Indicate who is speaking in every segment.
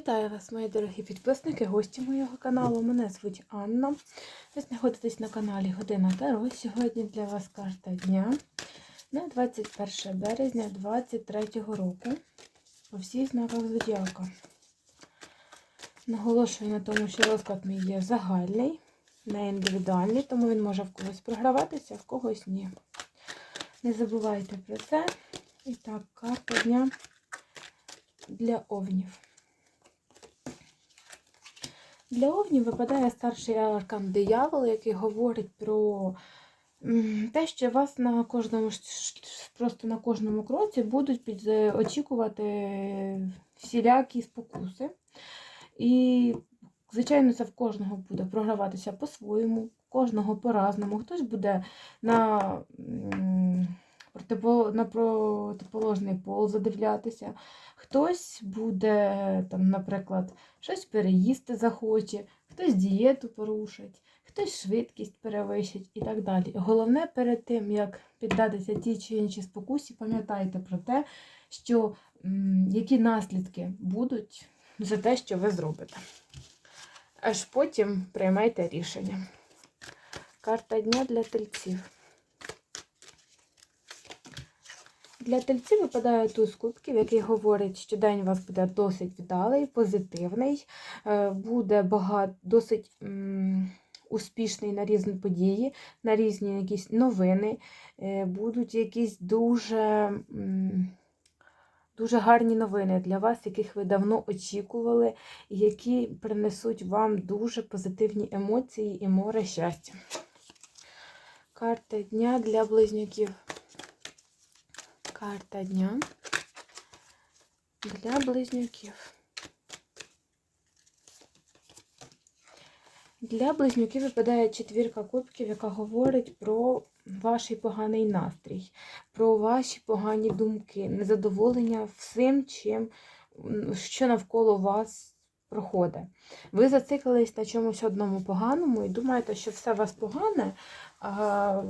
Speaker 1: Вітаю вас, мої дорогі підписники, гості моєго каналу. Мене звуть Анна. Ви знаходитесь на каналі Година Таро. Сьогодні для вас карта дня на 21 березня 2023 року по всіх знаках Зодіака. Наголошую на тому, що розклад мій є загальний, не індивідуальний, тому він може в когось програватися, а в когось ні. Не забувайте про це. І так, карта дня для овнів. Для овнів випадає старший аркан диявол, який говорить про те, що вас на кожному просто на кожному кроці будуть під, е, очікувати всілякі спокуси. І, звичайно, це в кожного буде програватися по-своєму, кожного по-разному. Хтось буде на, на протиположний пол задивлятися, хтось буде, там, наприклад, щось переїсти захоче, хтось дієту порушить, хтось швидкість перевищить і так далі. Головне перед тим, як піддатися тій чи іншій спокусі, пам'ятайте про те, що які наслідки будуть за те, що ви зробите. Аж потім приймайте рішення. Карта дня для тельців. Для тельців випадає туз кубків, який говорить, що день у вас буде досить вдалий, позитивний, е, буде багато, досить м, успішний на різні події, на різні якісь новини, е, будуть якісь дуже, м, дуже гарні новини для вас, яких ви давно очікували, які принесуть вам дуже позитивні емоції і море щастя. Карта дня для близнюків. Карта дня для близнюків. Для близнюків випадає четвірка кубків, яка говорить про ваш поганий настрій, про ваші погані думки, незадоволення всім, чим, що навколо вас проходить. Ви зациклились на чомусь одному поганому і думаєте, що все у вас погане, а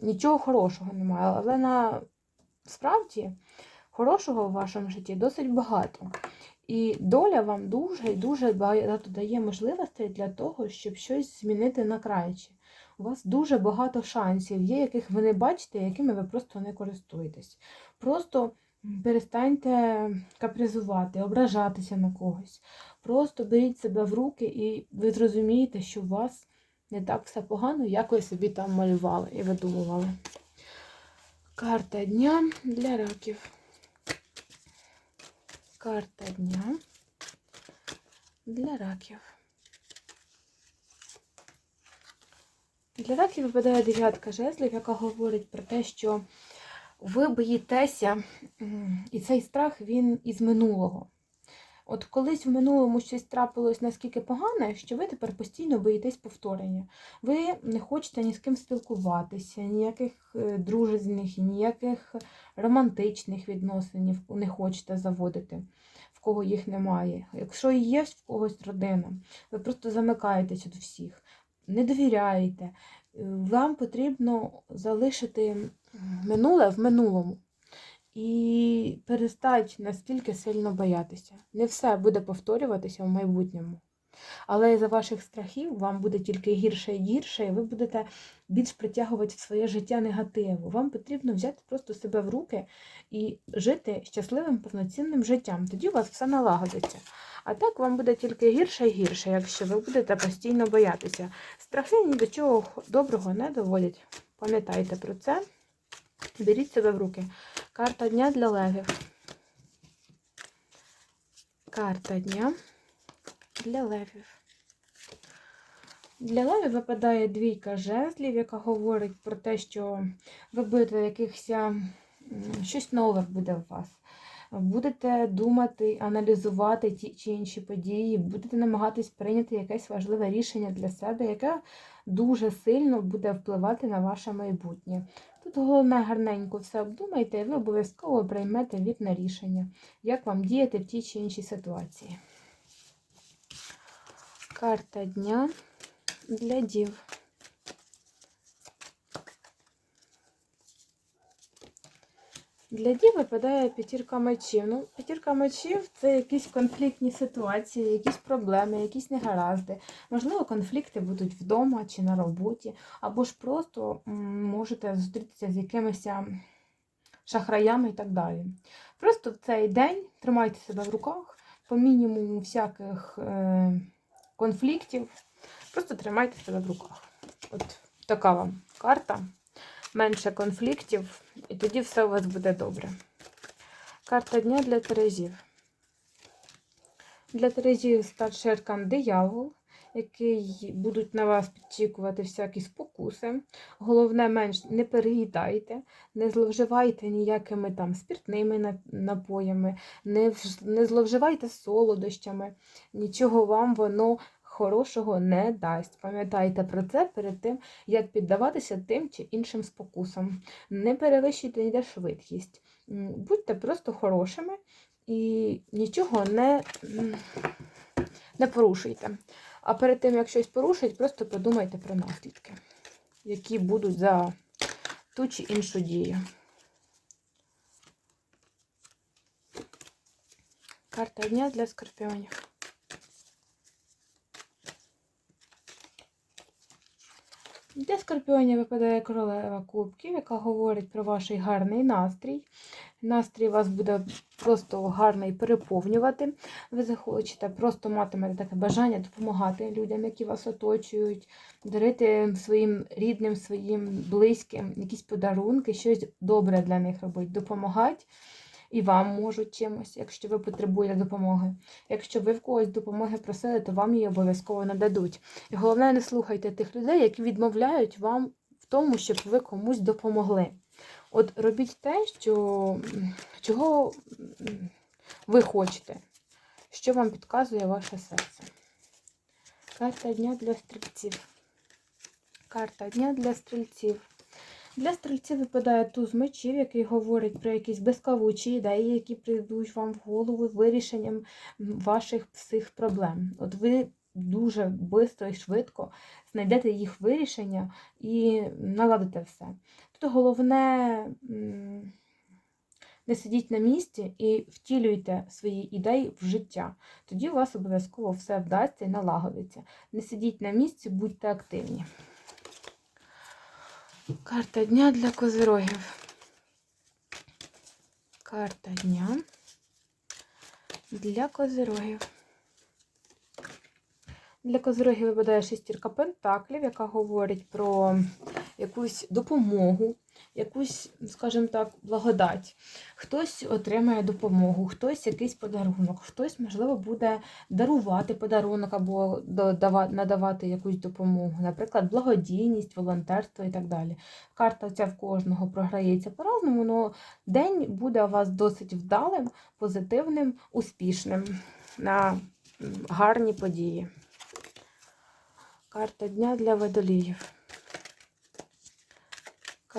Speaker 1: нічого хорошого немає. Але на справді хорошого в вашому житті досить багато. І доля вам дуже і дуже багато дає можливостей для того, щоб щось змінити на краще. У вас дуже багато шансів є, яких ви не бачите, якими ви просто не користуєтесь. Просто перестаньте капризувати, ображатися на когось. Просто беріть себе в руки, і ви зрозумієте, що у вас не так все погано, як ви собі там малювали і видумували. Карта дня для раків. Карта дня для раків. Для раків випадає дев'ятка жезлів, яка говорить про те, що ви боїтеся, і цей страх він із минулого. От колись в минулому щось трапилось наскільки погане, що ви тепер постійно боїтесь повторення. Ви не хочете ні з ким спілкуватися, ніяких е, дружественних, ніяких романтичних відносин не хочете заводити, в кого їх немає. Якщо і є в когось родина, ви просто замикаєтеся до всіх, не довіряєте. Е, Вам потрібно залишити минуле в минулому і перестати настільки сильно боятися. Не все буде повторюватися в майбутньому. Але із-за ваших страхів вам буде тільки гірше і гірше, і ви будете більш притягувати в своє життя негативу. Вам потрібно взяти просто себе в руки і жити щасливим повноцінним життям. Тоді у вас все налагодиться. А так вам буде тільки гірше і гірше, якщо ви будете постійно боятися. Страхи ні до чого доброго не доводять. Пам'ятайте про це. Беріть себе в руки. Карта дня для левів. Карта дня для левів. Для левів випадає двійка жезлів, яка говорить про те, що ви будете якихось щось нове буде у вас. Будете думати, аналізувати ті чи інші події, будете намагатись прийняти якесь важливе рішення для себе, яке дуже сильно буде впливати на ваше майбутнє. Тут головне гарненько все обдумайте, і ви обов'язково приймете вірне рішення, як вам діяти в тій чи іншій ситуації. Карта дня для дів. Для дів випадає п'ятірка мечів. Ну, п'ятірка мечів це якісь конфліктні ситуації, якісь проблеми, якісь негаразди. Можливо, конфлікти будуть вдома чи на роботі, або ж просто можете зустрітися з якимись шахраями і так далі. Просто в цей день тримайте себе в руках, по мінімуму всяких е, конфліктів. Просто тримайте себе в руках. От така вам карта. Менше конфліктів, і тоді все у вас буде добре. Карта дня для Терезів. Для Терезів старший аркан диявол, який будуть на вас підчікувати всякі спокуси. Головне, менш не переїдайте, не зловживайте ніякими там спіртними напоями, не, не зловживайте солодощами, нічого вам воно хорошого не дасть. Пам'ятайте про це перед тим, як піддаватися тим чи іншим спокусам. Не перевищуйте ніде швидкість. Будьте просто хорошими і нічого не, не порушуйте. А перед тим, як щось порушить, просто подумайте про наслідки, які будуть за ту чи іншу дію. Карта дня для скорпіонів. Для скорпіонів випадає королева кубків, яка говорить про ваш гарний настрій. Настрій вас буде просто гарний переповнювати. Ви захочете, просто матимете таке бажання допомагати людям, які вас оточують, дарити своїм рідним, своїм близьким якісь подарунки, щось добре для них робити, допомагати. І вам можуть чимось, якщо ви потребуєте допомоги. Якщо ви в когось допомоги просили, то вам її обов'язково нададуть. І головне, не слухайте тих людей, які відмовляють вам в тому, щоб ви комусь допомогли. От робіть те, що, чого ви хочете, що вам підказує ваше серце. Карта дня для стрільців. Карта дня для стрільців. Для стрільців випадає туз мечів, який говорить про якісь безкавучі ідеї, які прийдуть вам в голову з вирішенням ваших всіх проблем. От ви дуже швидко і швидко знайдете їх вирішення і наладите все. Тут головне не сидіть на місці і втілюйте свої ідеї в життя. Тоді у вас обов'язково все вдасться і налагодиться. Не сидіть на місці, будьте активні. Карта дня для козирогів. Карта дня для козирогів. Для козирогів випадає шестірка пентаклів, яка говорить про якусь допомогу, якусь, скажімо так, благодать. Хтось отримає допомогу, хтось якийсь подарунок, хтось, можливо, буде дарувати подарунок або надавати якусь допомогу, наприклад, благодійність, волонтерство і так далі. Карта ця в кожного програється по-разному, але день буде у вас досить вдалим, позитивним, успішним на гарні події. Карта дня для водоліїв.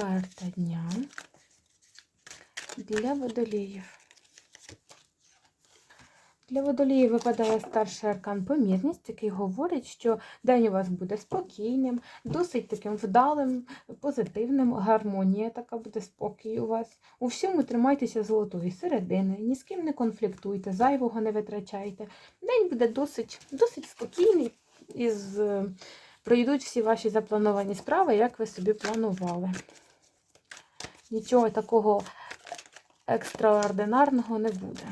Speaker 1: Карта дня для водоліїв. Для водоліїв випадає старший аркан помірність, який говорить, що день у вас буде спокійним, досить таким вдалим, позитивним, гармонія така буде спокій у вас. У всьому тримайтеся золотої середини, ні з ким не конфліктуйте, зайвого не витрачайте. День буде досить, досить спокійний і пройдуть всі ваші заплановані справи, як ви собі планували. Нічого такого екстраординарного не буде.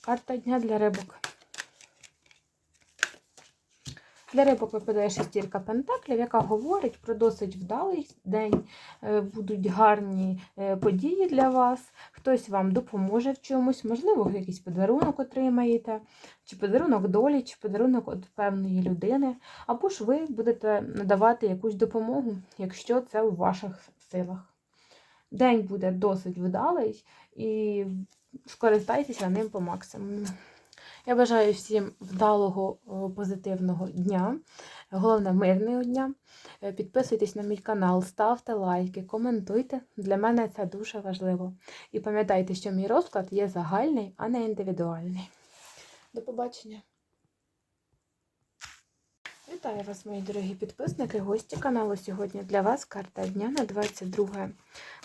Speaker 1: Карта дня для рибок. Для рибок випадає шестірка пентаклів, яка говорить про досить вдалий день. Е, Будуть гарні е, події для вас. Хтось вам допоможе в чомусь, можливо, якийсь подарунок отримаєте, чи подарунок долі, чи подарунок від певної людини. Або ж ви будете надавати якусь допомогу, якщо це у ваших силах. День буде досить вдалий і скористайтеся ним по максимуму. Я бажаю всім вдалого, позитивного дня, головне мирного дня. Е, Підписуйтесь на мій канал, ставте лайки, коментуйте. Для мене це дуже важливо. І пам'ятайте, що мій розклад є загальний, а не індивідуальний. До побачення! Вітаю вас, мої дорогі підписники, гості каналу. Сьогодні для вас карта дня на 22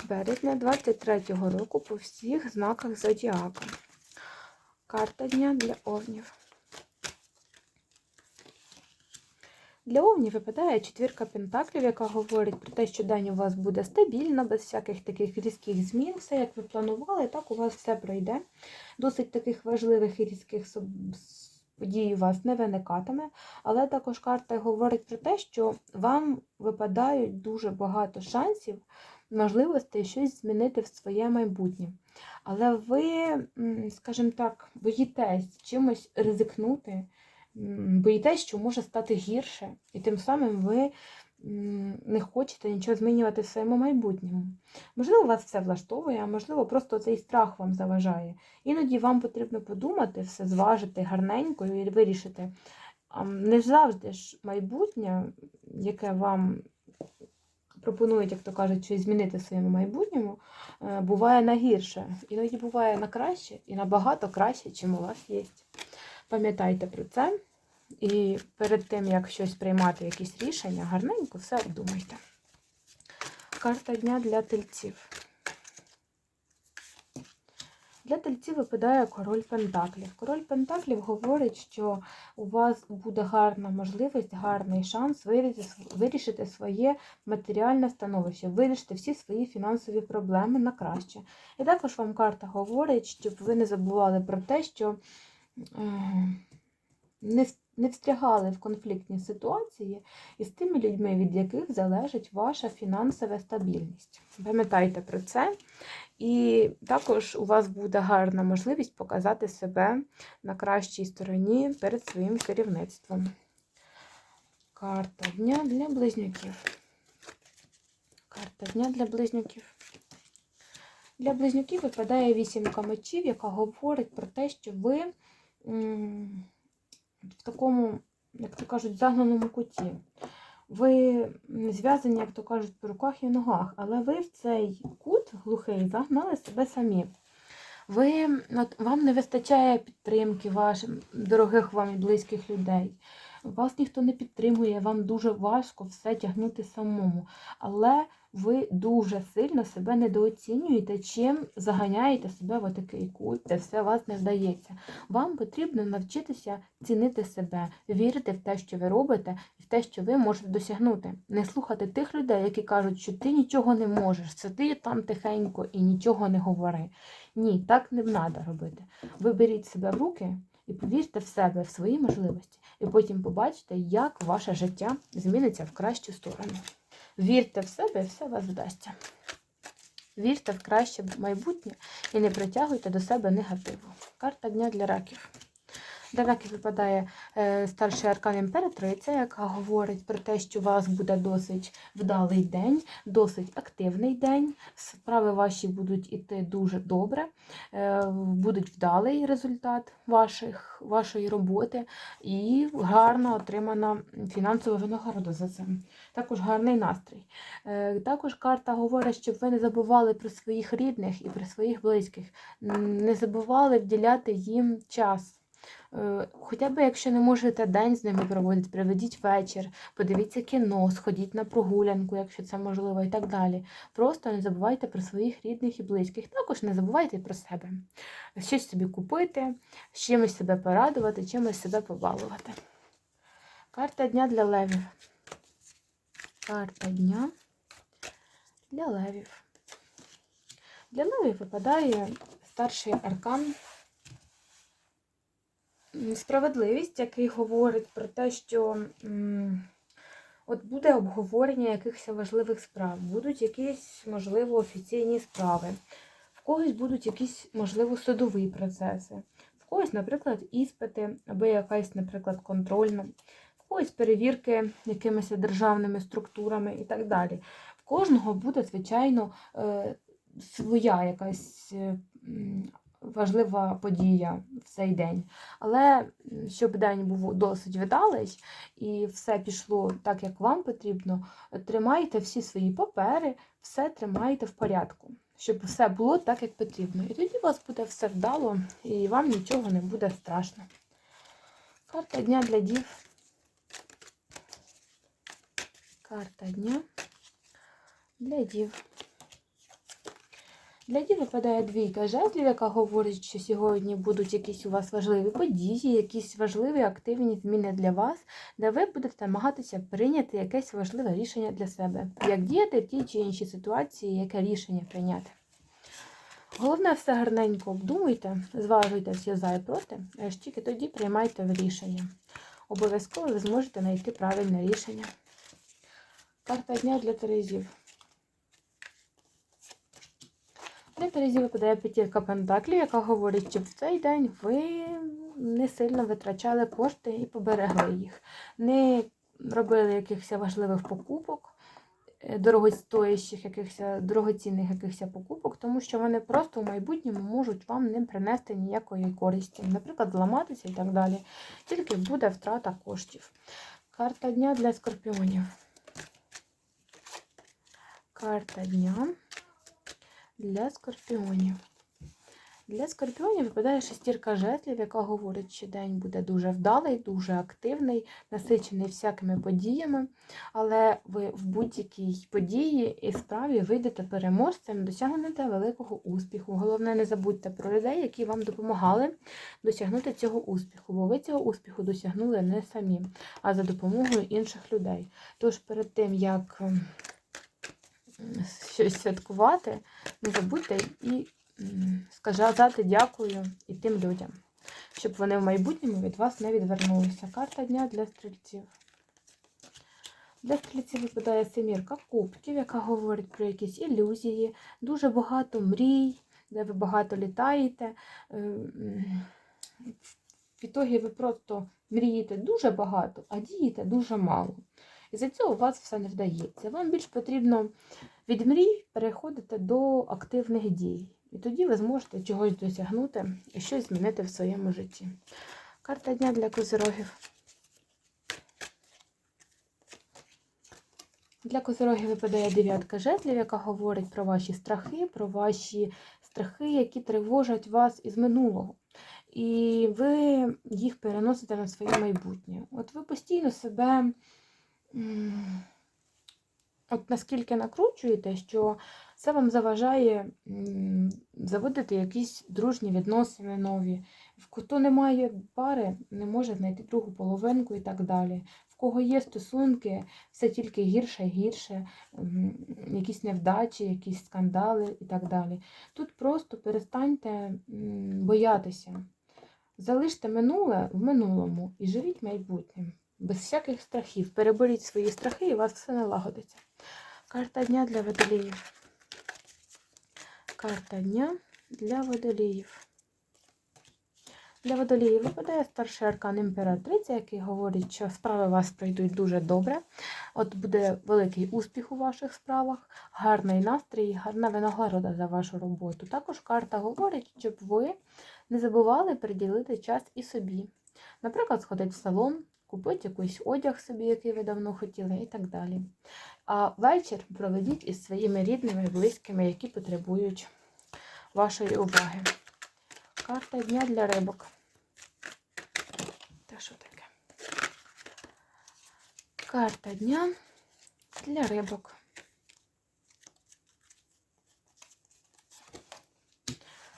Speaker 1: березня 23 року по всіх знаках Зодіака. Карта дня для овнів. Для овнів випадає четвірка пентаклів, яка говорить про те, що день у вас буде стабільно, без всяких таких різких змін. Все, як ви планували, так у вас все пройде. Досить таких важливих і різких подій у вас не виникатиме. Але також карта говорить про те, що вам випадають дуже багато шансів, можливостей щось змінити в своє майбутнє. Але ви, скажімо так, боїтесь чимось ризикнути, боїтесь, що може стати гірше, і тим самим ви не хочете нічого змінювати в своєму майбутньому. Можливо, вас все влаштовує, а можливо, просто цей страх вам заважає. Іноді вам потрібно подумати, все зважити гарненько і вирішити. Не завжди ж майбутнє, яке вам пропонують, як то кажуть, щось змінити в своєму майбутньому, е, буває на гірше. Іноді буває на краще і набагато краще, чим у вас є. Пам'ятайте про це. І перед тим, як щось приймати, якісь рішення, гарненько все обдумайте. Карта дня для тельців. Для тельців випадає король Пентаклів. Король Пентаклів говорить, що у вас буде гарна можливість, гарний шанс вирішити, своє матеріальне становище, вирішити всі свої фінансові проблеми на краще. І також вам карта говорить, щоб ви не забували про те, що е, не, не встрягали в конфліктні ситуації із тими людьми, від яких залежить ваша фінансова стабільність. Пам'ятайте про це. І також у вас буде гарна можливість показати себе на кращій стороні перед своїм керівництвом. Карта дня для близнюків. Карта дня для близнюків. Для близнюків випадає вісімка мечів, яка говорить про те, що ви в такому, як то кажуть, загнаному куті. Ви не зв'язані, як то кажуть, по руках і ногах, але ви в цей кут глухий загнали себе самі. Ви, от, вам не вистачає підтримки ваших дорогих вам і близьких людей. Вас ніхто не підтримує, вам дуже важко все тягнути самому. Але ви дуже сильно себе недооцінюєте, чим заганяєте себе в отакий кут, де все вас не вдається. Вам потрібно навчитися цінити себе, вірити в те, що ви робите, і в те, що ви можете досягнути. Не слухати тих людей, які кажуть, що ти нічого не можеш, сиди там тихенько і нічого не говори. Ні, так не треба робити. Ви беріть себе в руки і повірте в себе, в свої можливості, і потім побачите, як ваше життя зміниться в кращу сторону. Вірте в себе, і все у вас вдасться. Вірте в краще майбутнє і не притягуйте до себе негативу. Карта дня для раків. Для випадає е, старший аркан імператриця, яка говорить про те, що у вас буде досить вдалий день, досить активний день. Справи ваші будуть іти дуже добре, е, будуть вдалий результат ваших, вашої роботи і гарно отримана фінансова винагорода за це. Також гарний настрій. Е, Також карта говорить, щоб ви не забували про своїх рідних і про своїх близьких, не забували вділяти їм час. Е, Хоча б якщо не можете день з ними проводити, проведіть вечір, подивіться кіно, сходіть на прогулянку, якщо це можливо, і так далі. Просто не забувайте про своїх рідних і близьких. Також не забувайте про себе. Щось собі купити, з чимось себе порадувати, чимось себе побалувати. Карта дня для левів. Карта дня для левів. Для левів випадає старший аркан справедливість, який говорить про те, що от буде обговорення якихось важливих справ, будуть якісь, можливо, офіційні справи, в когось будуть якісь, можливо, судові процеси, в когось, наприклад, іспити, або якась, наприклад, контрольна, в когось перевірки якимись державними структурами і так далі. В кожного буде, звичайно, е, своя якась е, важлива подія в цей день. Але щоб день був досить вдалий і все пішло так, як вам потрібно, тримайте всі свої папери, все тримайте в порядку, щоб все було так, як потрібно. І тоді у вас буде все вдало, і вам нічого не буде страшно. Карта дня для дів. Карта дня для дів. Для дів випадає двійка жезлів, яка говорить, що сьогодні будуть якісь у вас важливі події, якісь важливі активні зміни для вас, де ви будете намагатися прийняти якесь важливе рішення для себе. Як діяти в тій чи іншій ситуації, яке рішення прийняти. Головне, все гарненько обдумуйте, зважуйте всі за і проти, аж тільки тоді приймайте рішення. Обов'язково ви зможете знайти правильне рішення. Карта дня для Терезів. Для Терезів випадає п'ятірка пентаклів, яка говорить, щоб в цей день ви не сильно витрачали кошти і поберегли їх. Не робили якихось важливих покупок, е, дорогостоящих, якихось дорогоцінних якихось покупок, тому що вони просто в майбутньому можуть вам не принести ніякої користі. Наприклад, зламатися і так далі. Тільки буде втрата коштів. Карта дня для скорпіонів. Карта дня для скорпіонів. Для скорпіонів випадає шестірка жезлів, яка говорить, що день буде дуже вдалий, дуже активний, насичений всякими подіями, але ви в будь-якій події і справі вийдете переможцем, досягнете великого успіху. Головне, не забудьте про людей, які вам допомагали досягнути цього успіху, бо ви цього успіху досягнули не самі, а за допомогою інших людей. Тож перед тим, як ем, щось святкувати, не забудьте і сказати дякую і тим людям, щоб вони в майбутньому від вас не відвернулися. Карта дня для стрільців. Для стрільців випадає семірка кубків, яка говорить про якісь ілюзії, дуже багато мрій, де ви багато літаєте. Е, В ітогі ви просто мрієте дуже багато, а дієте дуже мало. І за цього у вас все не вдається. Вам більш потрібно від мрій переходити до активних дій. І тоді ви зможете чогось досягнути і щось змінити в своєму житті. Карта дня для козирогів. Для козирогів випадає дев'ятка жезлів, яка говорить про ваші страхи, про ваші страхи, які тривожать вас із минулого. І ви їх переносите на своє майбутнє. От ви постійно себе от наскільки накручуєте, що це вам заважає заводити якісь дружні відносини нові. В хто не має пари, не може знайти другу половинку і так далі. В кого є стосунки, все тільки гірше і гірше, якісь невдачі, якісь скандали і так далі. Тут просто перестаньте боятися. Залиште минуле в минулому і живіть майбутнім. Без всяких страхів. Переберіть свої страхи і у вас все налагодиться. Карта дня для водоліїв. Карта дня для водоліїв. Для водоліїв випадає старший аркан імператриця, який говорить, що справи у вас пройдуть дуже добре. От буде великий успіх у ваших справах, гарний настрій, гарна винагорода за вашу роботу. Також карта говорить, щоб ви не забували приділити час і собі. Наприклад, сходити в салон, купити якийсь одяг собі, який ви давно хотіли, і так далі. А вечір проведіть із своїми рідними, близькими, які потребують вашої уваги. Карта дня для рибок. Та що таке? Карта дня для рибок.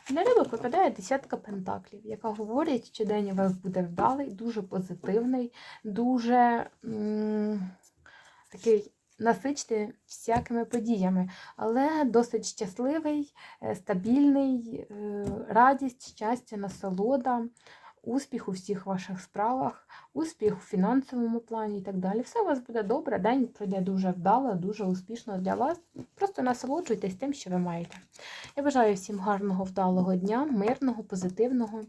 Speaker 1: Для рибок випадає десятка пентаклів, яка говорить, що день у вас буде вдалий, дуже позитивний, дуже м, такий насичений всякими подіями, але досить щасливий, е, стабільний, е, радість, щастя, насолода, успіх у всіх ваших справах, успіх у фінансовому плані і так далі. Все у вас буде добре, день пройде дуже вдало, дуже успішно для вас. Просто насолоджуйтесь тим, що ви маєте. Я бажаю всім гарного, вдалого дня, мирного, позитивного.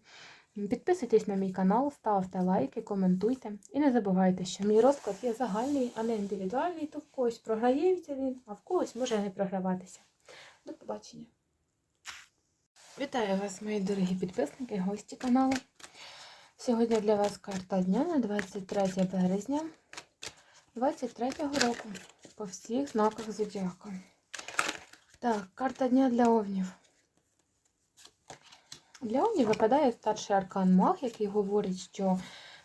Speaker 1: Підписуйтесь на мій канал, ставте лайки, коментуйте. І не забувайте, що мій розклад є загальний, а не індивідуальний, то в когось програється він, а в когось може не програватися. До побачення. Вітаю вас, мої дорогі підписники, гості каналу. Сьогодні для вас карта дня на 23 березня 23 року по всіх знаках зодіака. Так, карта дня для овнів. Для овнів випадає старший аркан маг, який говорить, що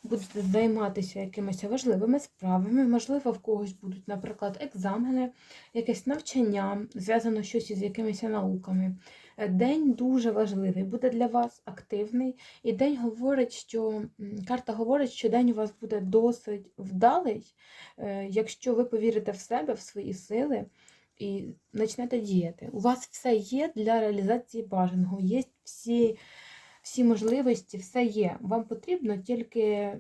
Speaker 1: будете займатися якимись важливими справами. Можливо, в когось будуть, наприклад, екзамени, якесь навчання, зв'язано щось із якимись науками. Е, День дуже важливий, буде для вас активний. І день говорить, що карта говорить, що день у вас буде досить вдалий, е, якщо ви повірите в себе, в свої сили і почнете діяти. У вас все є для реалізації бажаного, є всі, всі можливості, все є. Вам потрібно тільки,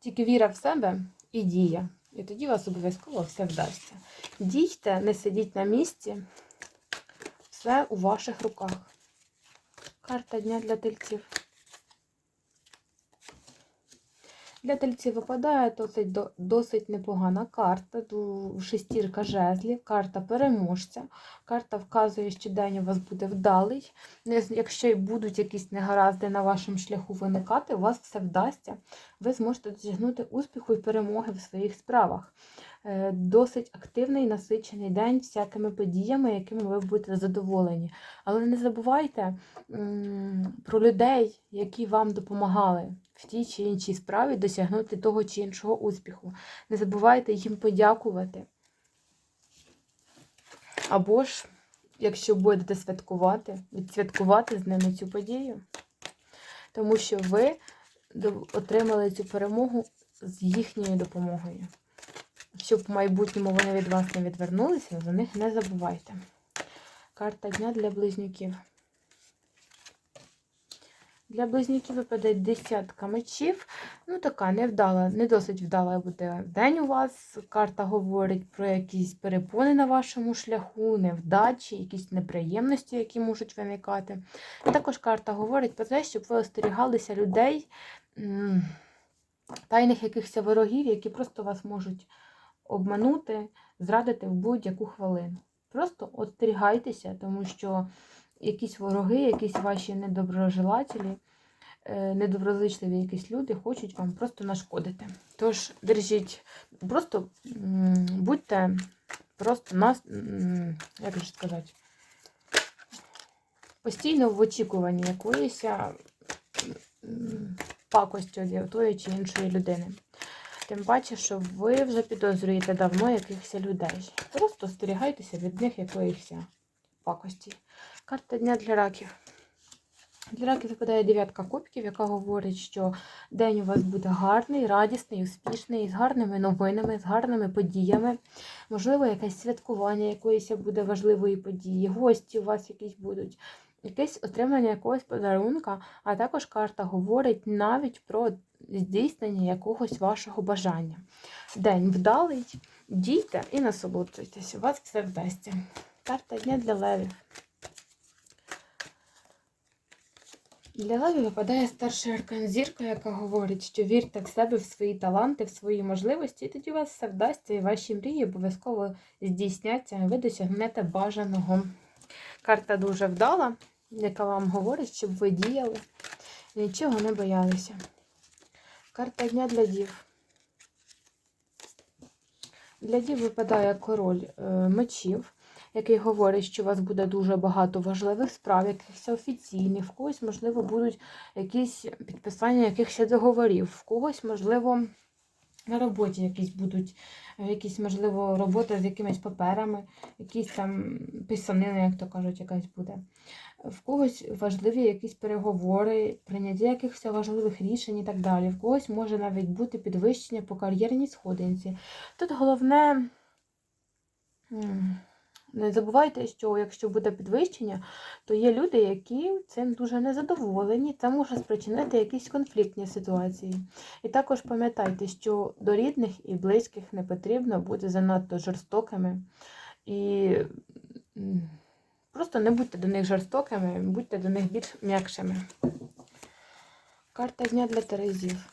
Speaker 1: тільки віра в себе і дія. І тоді у вас обов'язково все вдасться. Дійте, не сидіть на місці. Все у ваших руках. Карта дня для тельців. Для тельців випадає досить, досить непогана карта, шестірка жезлів, карта переможця. Карта вказує, що день у вас буде вдалий. Якщо й будуть якісь негаразди на вашому шляху виникати, у вас все вдасться. Ви зможете досягнути успіху і перемоги в своїх справах. Е, Досить активний, насичений день всякими подіями, якими ви будете задоволені. Але не забувайте про людей, які вам допомагали в тій чи іншій справі досягнути того чи іншого успіху. Не забувайте їм подякувати. Або ж, якщо будете святкувати, відсвяткувати з ними цю подію. Тому що ви отримали цю перемогу з їхньою допомогою. Щоб в майбутньому вони від вас не відвернулися, за них не забувайте. Карта дня для близнюків. Для близнюків випадає десятка мечів. Ну, така невдала, не досить вдала буде день у вас. Карта говорить про якісь перепони на вашому шляху, невдачі, якісь неприємності, які можуть виникати. Також карта говорить про те, щоб ви остерігалися людей, тайних якихось ворогів, які просто вас можуть обманути, зрадити в будь-яку хвилину. Просто остерігайтеся, тому що якісь вороги, якісь ваші недоброжелателі, е, недоброзичливі якісь люди хочуть вам просто нашкодити. Тож держіть, просто будьте просто нас, як же сказати, постійно в очікуванні якоїсь пакості від тої чи іншої людини. Тим паче, що ви вже підозрюєте давно якихось людей. Просто остерігайтеся від них якоїсь пакості. Карта дня для раків. Для раків випадає дев'ятка кубків, яка говорить, що день у вас буде гарний, радісний, успішний, з гарними новинами, з гарними подіями. Можливо, якесь святкування якоїсь буде важливої події, гості у вас якісь будуть, якесь отримання якогось подарунка, а також карта говорить навіть про здійснення якогось вашого бажання. День вдалий, дійте і насолоджуйтесь, у вас все вдасться. Карта дня для левів. Для леві випадає старший аркан зірка, яка говорить, що вірте в себе, в свої таланти, в свої можливості, і тоді у вас все вдасться, і ваші мрії обов'язково здійсняться, і ви досягнете бажаного. Карта дуже вдала, яка вам говорить, щоб ви діяли, нічого не боялися. Карта дня для дів. Для дів випадає король е, мечів, який говорить, що у вас буде дуже багато важливих справ, якихось офіційних, в когось, можливо, будуть якісь підписання якихось договорів, в когось, можливо, на роботі якісь будуть, е, якісь, можливо, робота з якимись паперами, якісь там писанини, як то кажуть, якась буде. В когось важливі якісь переговори, прийняття якихось важливих рішень і так далі. В когось може навіть бути підвищення по кар'єрній сходинці. Тут головне, не забувайте, що якщо буде підвищення, то є люди, які цим дуже незадоволені. Це може спричинити якісь конфліктні ситуації. І також пам'ятайте, що до рідних і близьких не потрібно бути занадто жорстокими. І просто не будьте до них жорстокими, будьте до них більш м'якшими. Карта дня для Терезів.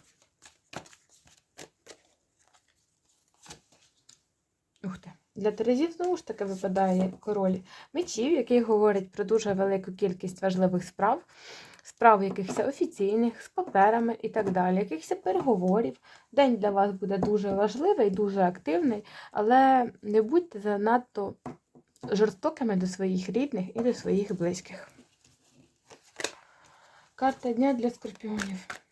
Speaker 1: Ух ти. Для Терезів знову ж таки випадає король мечів, який говорить про дуже велику кількість важливих справ, справ якихось офіційних, з паперами і так далі, якихось переговорів. День для вас буде дуже важливий, дуже активний, але не будьте занадто жорстокими до своїх рідних і до своїх близьких. Карта дня для скорпіонів.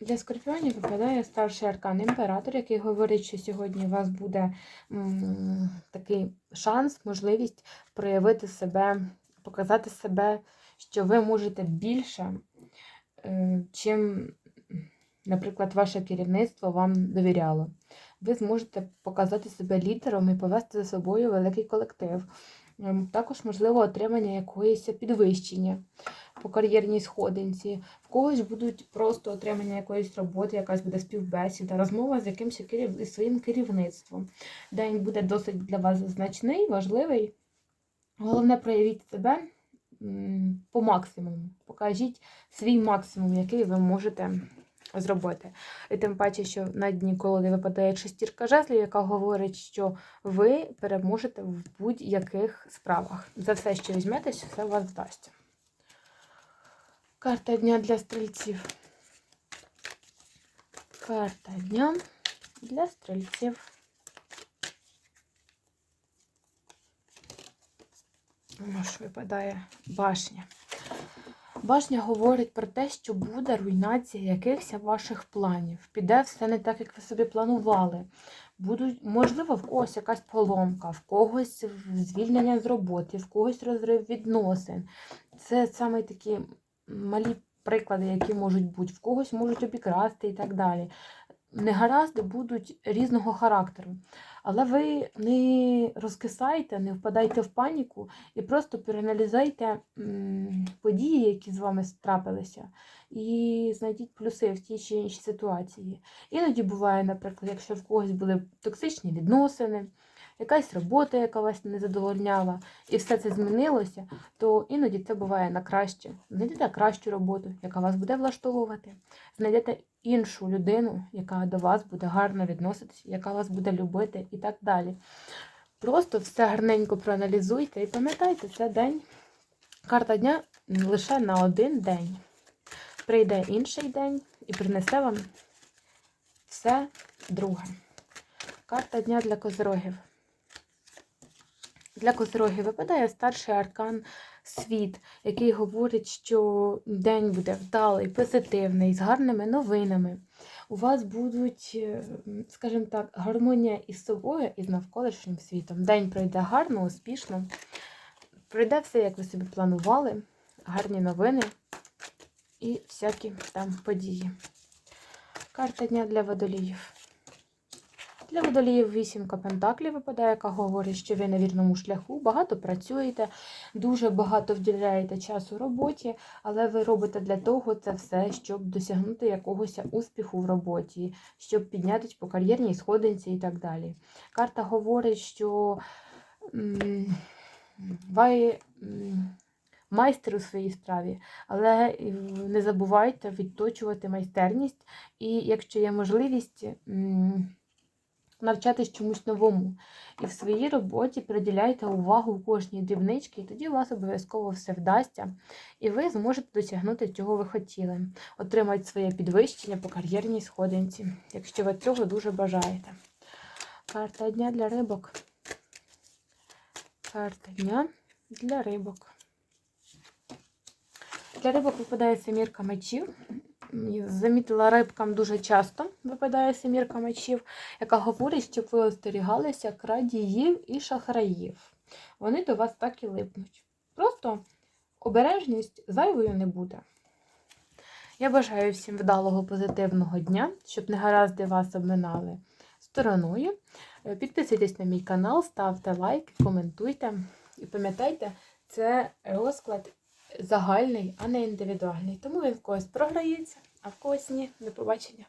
Speaker 1: Для скорпіонів випадає старший аркан імператор, який говорить, що сьогодні у вас буде м, такий шанс, можливість проявити себе, показати себе, що ви можете більше, е, чим, наприклад, ваше керівництво вам довіряло. Ви зможете показати себе лідером і повести за собою великий колектив. Ем, Також можливо отримання якоїсь підвищення по кар'єрній сходинці. В когось будуть просто отримання якоїсь роботи, якась буде співбесіда, розмова з якимось керів... своїм керівництвом. День буде досить для вас значний, важливий. Головне, проявіть себе по максимуму. Покажіть свій максимум, який ви можете зробити. І тим паче, що на дні колоди випадає шестірка жезлів, яка говорить, що ви переможете в будь-яких справах. За все, що візьметесь, все у вас вдасться. Карта дня для стрільців. Карта дня для стрільців. Ну, що випадає башня. Башня говорить про те, що буде руйнація якихось ваших планів. Піде все не так, як ви собі планували. Будуть, можливо, в когось якась поломка, в когось звільнення з роботи, в когось розрив відносин. Це саме такі малі приклади, які можуть бути, в когось можуть обікрасти і так далі. Негаразди будуть різного характеру. Але ви не розкисайте, не впадайте в паніку і просто переаналізуйте події, які з вами трапилися, і знайдіть плюси в тій чи іншій ситуації. Іноді буває, наприклад, якщо в когось були токсичні відносини, якась робота, яка вас не задовольняла, і все це змінилося, то іноді це буває на краще. Знайдете кращу роботу, яка вас буде влаштовувати. Знайдете іншу людину, яка до вас буде гарно відноситися, яка вас буде любити і так далі. Просто все гарненько проаналізуйте і пам'ятайте, це день. Карта дня лише на один день. Прийде інший день і принесе вам все друге. Карта дня для козирогів. Для козирогів випадає старший аркан світ, який говорить, що день буде вдалий, позитивний, з гарними новинами. У вас будуть, е, скажімо так, гармонія із собою і з навколишнім світом. День пройде гарно, успішно. Пройде все, як ви собі планували, гарні новини і всякі там події. Карта дня для водоліїв. Для водоліїв вісімка пентаклів випадає, яка говорить, що ви на вірному шляху, багато працюєте, дуже багато вділяєте часу роботі, але ви робите для того це все, щоб досягнути якогось успіху в роботі, щоб піднятися по кар'єрній сходинці і так далі. Карта говорить, що ви майстер у своїй справі, але не забувайте відточувати майстерність, і якщо є можливість. Навчатись чомусь новому. І в своїй роботі приділяйте увагу кожній дрібничці, і тоді у вас обов'язково все вдасться. І ви зможете досягнути, чого ви хотіли. Отримати своє підвищення по кар'єрній сходинці, якщо ви цього дуже бажаєте. Карта дня для рибок. Карта дня для рибок. Для рибок випадає семірка мечів. Замітила рибкам дуже часто випадає семірка мечів, яка говорить, щоб ви остерігалися крадіїв і шахраїв. Вони до вас так і липнуть. Просто обережність зайвою не буде. Я бажаю всім вдалого позитивного дня, щоб негаразди вас обминали стороною. Підписуйтесь на мій канал, ставте лайк, коментуйте. І пам'ятайте, це розклад загальний, а не індивідуальний. Тому він в когось програється, а в когось ні. До побачення.